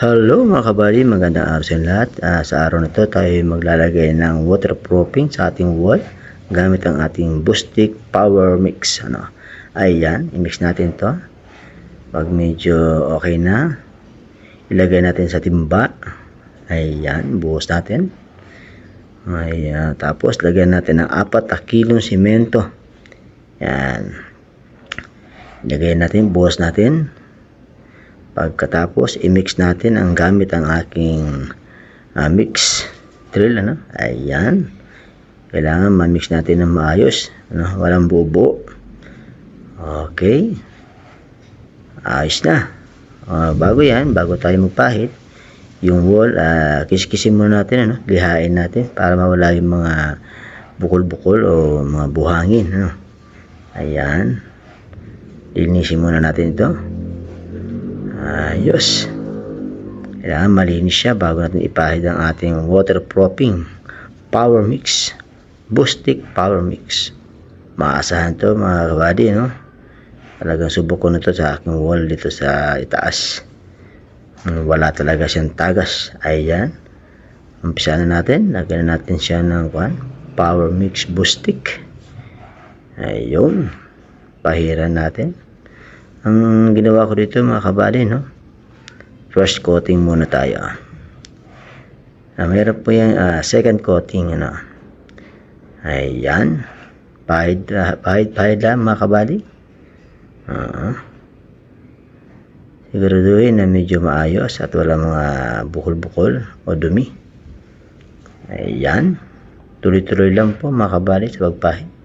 Hello mga kabali, magandang araw sa lahat. Ah, sa araw na to tayo maglalagay ng waterproofing sa ating wall gamit ang ating Boostic Power Mix. Ano? Ayan, i-mix natin to. Pag medyo okay na, ilagay natin sa timba. Ayan, buhos natin. Ayan, tapos lagyan natin ng 4 na kilong simento. Ayan. Ilagay natin, buhos natin. Pagkatapos, i-mix natin ang gamit ang aking ah, mix drill. Ano? Ayan. Kailangan ma-mix natin ng maayos. Ano? Walang bubo. Okay. Ayos na. Ah, bago yan, bago tayo magpahit, yung wall, uh, kiskisin muna natin, ano? lihain natin para mawala yung mga bukol-bukol o mga buhangin. Ano? Ayan. Linisin muna natin ito. Ayos. Kailangan malinis siya bago natin ipahid ang ating waterproofing power mix. Boostic power mix. Maasahan to mga kabady, no? Talagang subok ko na to sa aking wall dito sa itaas. Wala talaga siyang tagas. Ayan. Umpisa na natin. Lagyan na natin siya ng kwan, power mix boostic. Ayun. Pahiran natin. Ang ginawa ko dito mga kabali, no? First coating muna tayo. Ah, mayroon po yung ah, second coating, ano? Ayan. Pahid, ah, pahid, pahid lang mga kabali. Ah. Siguraduhin na medyo maayos at wala mga bukol-bukol o dumi. Ayan. Tuloy-tuloy lang po mga kabali sa pagpahid.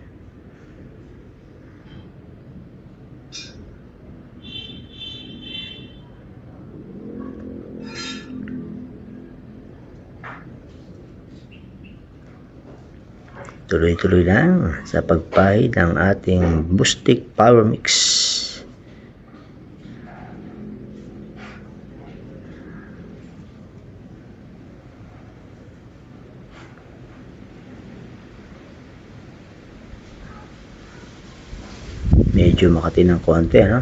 Tuloy-tuloy lang sa pagpahid ng ating Boostic Power Mix. Medyo makati ng konti, no?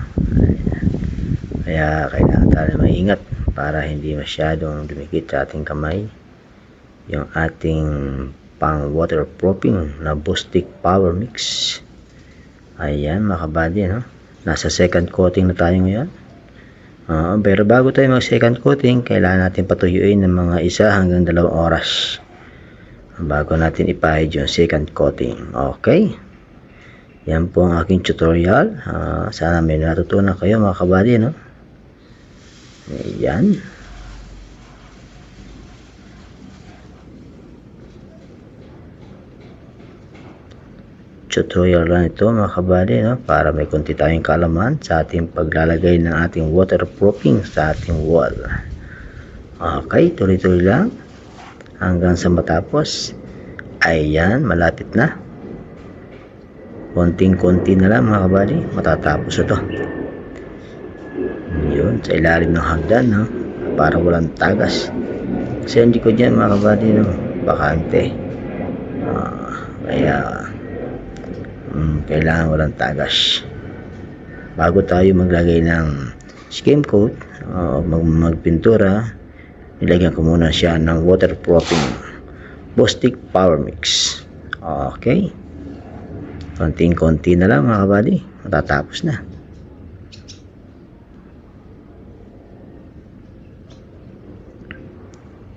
Kaya kailangan tayo maingat para hindi masyadong dumikit sa ating kamay yung ating pang waterproofing na Boostic Power Mix. Ayan mga no? Nasa second coating na tayo ngayon. Ah, pero bago tayo mag second coating, kailangan natin patuyuin ng mga isa hanggang dalawang oras bago natin ipahid yung second coating. Okay? Yan po ang aking tutorial. Ah, sana may natutunan kayo mga kabady, no? Ayan. Tutorial lang ito mga kabady no? para may konti tayong kalaman sa ating paglalagay ng ating waterproofing sa ating wall. Okay tuloy-tuloy lang. Hanggang sa matapos. Ayan malapit na. Konting-konti na lang mga kabady matatapos ito. Yun sa ilalim ng hagdan no? para walang tagas. Kasi hindi ko dyan mga kabady no? bakante. Ah, kaya mm, kailangan walang tagas. Bago tayo maglagay ng skim coat o mag magpintura nilagyan ko muna siya ng waterproofing Boostic Power Mix. Okay. Konting konti na lang mga kabady. Matatapos na.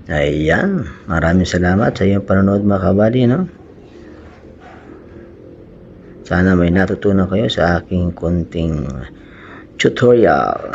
Ayan, maraming salamat sa iyong panonood mga kabady, no? Sana may natutunan kayo sa aking konting tutorial.